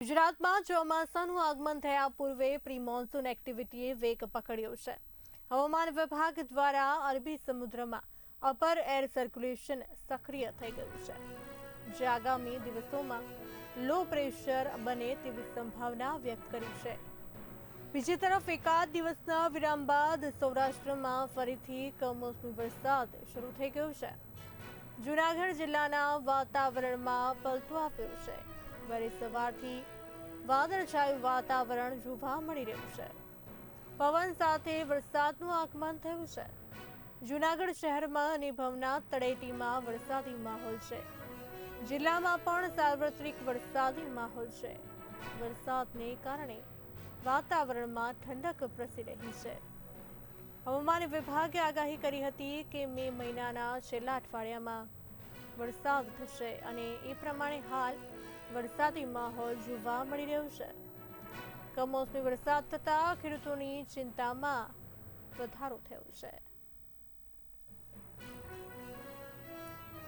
ગુજરાતમાં ચોમાસાનું આગમન થયા પૂર્વે પ્રી મોન્સૂન એક્ટિવિટીએ વેગ પકડ્યો છે. હવામાન વિભાગ દ્વારા અરબી સમુદ્રમાં અપર એર સર્ક્યુલેશન સક્રિય થઈ ગયું છે. જે આગામી દિવસોમાં લો પ્રેશર બને તેવી સંભાવના વ્યક્ત કરી છે. બીજી તરફ એકાદ દિવસના વિરામ બાદ સૌરાષ્ટ્રમાં ફરીથી કમોસમી વરસાદ શરૂ થઈ ગયો છે. જૂનાગઢ જિલ્લાના વાતાવરણમાં પલટો આવ્યો છે. વળી સવારથી વાદળછાયું વાતાવરણ જોવા મળી રહ્યું છે. પવન સાથે વરસાદનું આગમન થયું છે. જુનાગઢ શહેરમાં અને ભવનાથ તળેટીમાં વરસાદી માહોલ છે. જિલ્લામાં પણ સાર્વત્રિક વરસાદી માહોલ છે. વરસાદને કારણે વાતાવરણમાં ઠંડક પ્રસરી રહી છે. હવામાન વિભાગે આગાહી કરી હતી કે મે મહિનાના છેલ્લા અઠવાડિયામાં વરસાદ થશે અને એ પ્રમાણે હાલ વરસાદી માહોલ જોવા મળી રહ્યો છે. કમોસમી વરસાદ થતાં ખેડૂતોની ચિંતામાં વધારો થયો છે.